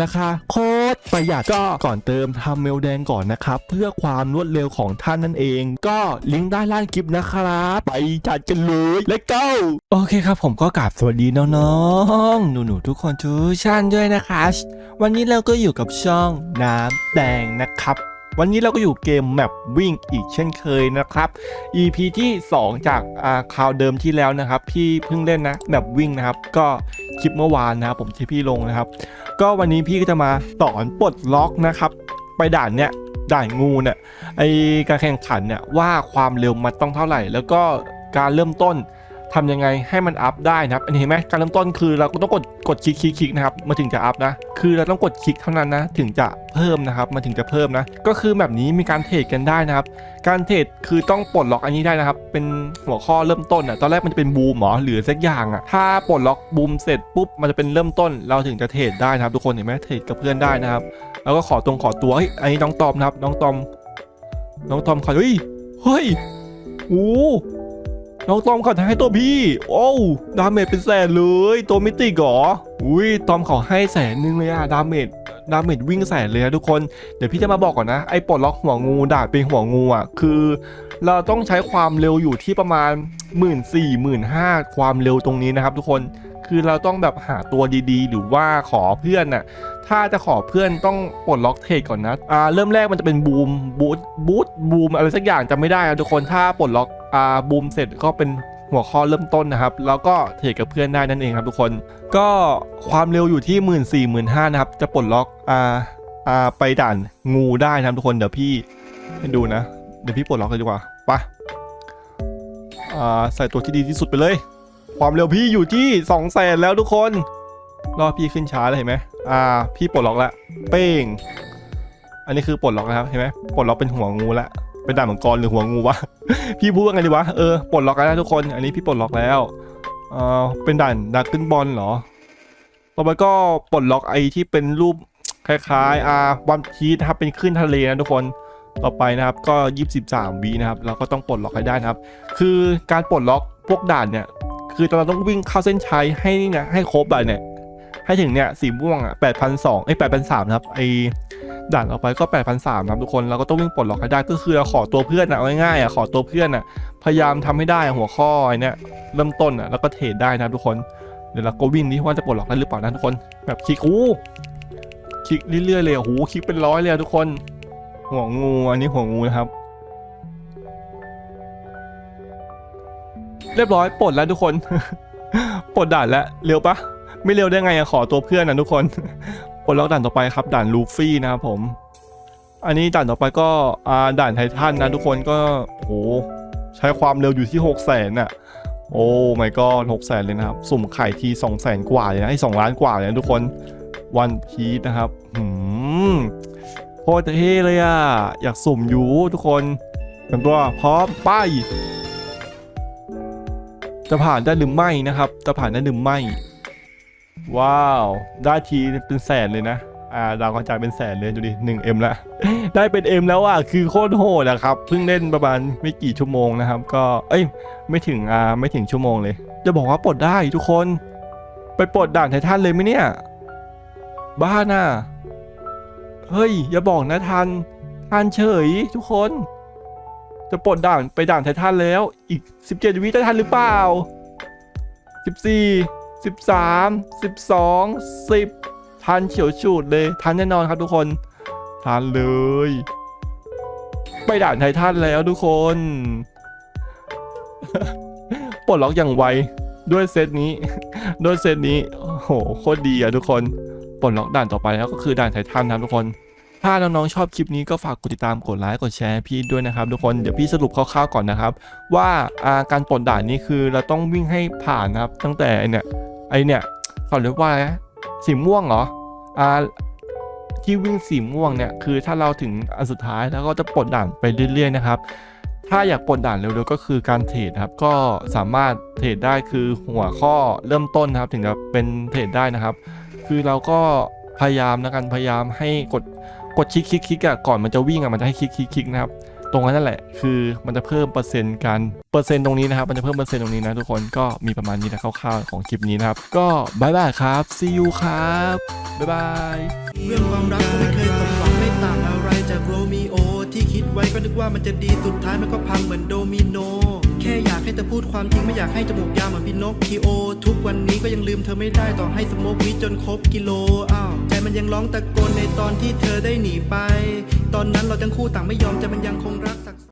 ราคาโคตรประหยัดก็ก่อนเติมทำเมลแดงก่อนนะครับ เพื่อความรวดเร็วของท่านนั่นเอง ก็ลิงก์ด้านล่างคลิปนะครับ ไปจัดกันเลยและ go โอเคครับ ผมก็กราบสวัสดีน้องๆ หนูๆ ทุกคนทุกท่านด้วยนะคะวันนี้เราก็อยู่กับช่องน้ำแดงนะครับวันนี้เราก็อยู่เกมแมปวิ่งอีกเช่นเคยนะครับ EP ที่ 2 จากคราวเดิมที่แล้วนะครับพี่เพิ่งเล่นนะแมปวิ่งนะครับ ก็ คลิปเมื่อวานนะครับผมที่พี่ลงนะครับ ก็วันนี้พี่ก็จะมาสอนปลดล็อกนะครับ ไปด่านเนี้ยด่านงูเนี่ยไอการแข่งขันเนี่ยว่าความเร็วมันต้องเท่าไหร่ แล้วก็การเริ่มต้น ทำยังไงให้มันอัพได้นะครับอันนี้เห็นไหมการเริ่มต้นคือเราก็ต้องกดกดคลิกคลิกคลิกนะครับมันถึงจะอัพนะ คือเราต้องกดคลิกเท่านั้นนะถึงจะเพิ่มนะครับมันถึงจะเพิ่มนะ ก็คือแบบนี้มีการเทรดกันได้นะครับ การเทรดคือต้องปลดล็อกอันนี้ได้นะครับ เป็นหัวข้อเริ่มต้นอะตอนแรกมันจะเป็นบูมหรอหรือสักอย่างอะถ้าปลดล็อกบูมเสร็จปุ๊บมันจะเป็นเริ่มต้น เราถึงจะเทรดได้นะครับ ทุกคนเห็นไหมเทรดกับเพื่อนได้นะครับ แล้วก็ขอตรงขอตัวเฮ้ยอันนี้น้องตอมนะครับ น้องตอม น้องตอมขอเฮ้ยเฮ้ยโอ้ น้องตอมเขาให้ตัวพี่ โอ้ดาเมจเป็นแสนเลยตัวมิติเหรออุ้ยตอมเขาให้แสนนึงเลยอะดาเมจดาเมจวิ่งแสนเลยนะทุกคน เดี๋ยวพี่จะมาบอกก่อนนะไอ้ปลดล็อกหัวงูดาบเป็นหัวงูอะคือ เราต้องใช้ความเร็วอยู่ที่ประมาณ 1 4 0 0 0 0 0 5ความเร็วตรงนี้นะครับ ทุกคนคือเราต้องแบบหาตัวดีๆ หรือว่าขอเพื่อนน่ะถ้าจะขอเพื่อนต้องปลดล็อกเทรดก่อนนะอ่าเริ่มแรกมันจะเป็นบูมบูทบูทบูมอะไรสักอย่างจำไม่ได้นะทุกคนถ้าปลดล็อก อ่าบูมเสร็จก็เป็นหัวข้อเริ่มต้นนะครับ แล้วก็เทรดกับเพื่อนได้นั่นเองครับทุกคน ก็ความเร็วอยู่ที่ 1 4 0 0 0 0 5นะครับ จะปลดล็อกอ่าอ่าไปด่านงูได้นะครับทุกคนเดี๋ยวพี่ให้ดูนะ เดี๋ยวพี่ปลดล็อกเลยดีกว่าไปะอ่าใส่ตัวที่ดีที่สุดไปเลย ความเร็วพี่อยู่ที่2 0 0แสนแล้วทุกคนรอพี่ขึ้นช้าเลยเห็นไหมอ่า พี่ปลดล็อกแล้วเป้ง อันนี้คือปลดล็อกนะครับเห็นไหมปลดล็อกเป็นหัวงูแล้ว เป็นด่านมังกรหรือหัวงูวะ พี่พูดว่าไงดีวะ เออปลดล็อกแล้วทุกคน อันนี้พี่ปลดล็อกแล้ว เอ่อเป็นด่านดักขึ้นบอลเหรอ ต่อไปก็ปลดล็อกไอที่เป็นรูปคล้ายๆอาวันพีทนะครับเป็นขึ้นทะเลนะทุกคน ต่อไปนะครับก็23วินะครับ เราก็ต้องปลดล็อกให้ได้นะครับ คือการปลดล็อกพวกด่านเนี่ย คือเราต้องวิ่งเข้าเส้นชัยให้นี่นะให้ครบเลยเนี่ย ให้ถึงเนี่ยสีม่วงอะ8,200เอ้ย8,300นะครับไอ ด่านต่อไปก็ 8,300นะครับทุกคนเราก็ต้องวิ่งปลดล็อกให้ได้ก็คือเราขอตัวเพื่อนอะเอาง่ายๆอะขอตัวเพื่อนอะพยายามทำให้ได้หัวข้อไอเนี่ยเริ่มต้นอะแล้วก็เทรดได้นะทุกคนเดี๋ยวเราก็วิ่งนี่ว่าจะปลดล็อกได้หรือเปล่านะทุกคน แบบคลิกอู้คลิกเรื่อยๆเลยโอ้โหคลิกเป็นร้อยเลยทุกคน หัวงูอันนี้หัวงูนะครับ เรียบร้อยปลดแล้วทุกคนปลดด่านแล้วเร็วปะไม่เร็วได้ไงอะขอตัวเพื่อนนะทุกคน ปลดล็อกด่านต่อไปครับ ด่านลูฟี่นะครับผม อันนี้ด่านต่อไปก็าด่านไททันนะทุกคนก็โอ้โหใช้ความเร็วอยู่ที่6 0 0 0 0นอะโอ้ไม่ก็หกแสนเลยนะครับ สุ่มไข่ที2 0 0 0 0 0กว่าเลยนะไอ้สองล้านกว่าเลยนะทุกคนวันพีชนะครับหืมโคตรเท่เลยอะอยากสุ่มอยู่ทุกคนเตรียมตัวพร้อมไปจะผ่านได้หรือไม่นะครับ จะผ่านได้หรือไม่ ว้าว ได้ทีเป็นแสนเลยนะ อ่าดาวกระจายเป็นแสนเลยดูดิหนึ่งเอ็มละ ได้เป็นเอ็มแล้วอะ คือโคตรโหดอะครับ เพิ่งเล่นประมาณไม่กี่ชั่วโมงนะครับ ก็ เอ้ย ไม่ถึง อ่า ไม่ถึงชั่วโมงเลย จะบอกว่าปลดได้ทุกคน ไปปลดด่านไททันเลยไหมเนี่ย บ้าน่ะ เฮ้ย อย่าบอกนะทันทันเฉยทุกคน จะปลดด่านไปด่านไททันแล้ว อีก 17วิจะทันหรือเปล่า 14 13 12 10 ทันเฉียวฉูดเลย ทันแน่นอนครับทุกคน ทันเลย ไปด่านไททันแล้วทุกคน ปลดล็อกอย่างไว ด้วยเซตนี้ ด้วยเซตนี้ โอ้โห โคตรดีอะทุกคน ปลดล็อกด่านต่อไปแล้วก็คือด่านไททันนะครับทุกคนถ้าน้องๆชอบคลิปนี้ก็ฝากกดติดตามกดไลค์กดแชร์พี่ด้วยนะครับทุกคนเดี๋ยวพี่สรุปคร่าวๆก่อนนะครับ ว่าาการปลดด่านนี้คือเราต้องวิ่งให้ผ่านนะครับ ตั้งแต่เนี่ย ไอเนี่ยเขาเรียกว่าอะไรสีม่วงเหรออ่าที่วิ่งสีม่วงเนี่ยคือถ้าเราถึงอันสุดท้ายแล้วก็จะปลดด่านไปเรื่อยๆนะครับ ถ้าอยากปลดด่านเร็วๆก็คือการเทรดครับ ก็สามารถเทรดได้คือหัวข้อเริ่มต้นนะครับ ถึงจะเป็นเทรดได้นะครับ คือเราก็พยายามนะกันพยายามให้กดกดคลิกคลิกคลิกอะก่อนมันจะวิ่งอะมันจะให้คลิกคลิกคลิกนะครับ ตรงนั้นแหละคือมันจะเพิ่มเปอร์เซ็นต์การเปอร์เซ็นต์ตรงนี้นะครับมันจะเพิ่มเปอร์เซ็นต์ตรงนี้นะทุกคนก็มีประมาณนี้นะคร่าวๆของคลิปนี้นะครับ ก็บายบายครับ see you ครับบ๊ายบายเรื่องความรักก็ไม่เคยสมหวังไม่ต่างอะไรจากโรมิโอที่คิดไว้ก็นึกว่ามันจะดีสุดท้ายมันก็พังเหมือนโดมิโน แค่อยากให้เธอพูดความจริงไม่อยากให้จมูกยาวเหมือนพินอคคิโอทุกวันนี้ ยังลืมเธอไม่ได้ต่อให้สโมกวิจนครบกิโลอ้าวใจมันยังร้องตะโกนในตอนที่เธอได้หนีไป ตอนนั้นเราทั้งคู่ต่างไม่ยอมใจมันยังคงรักสัก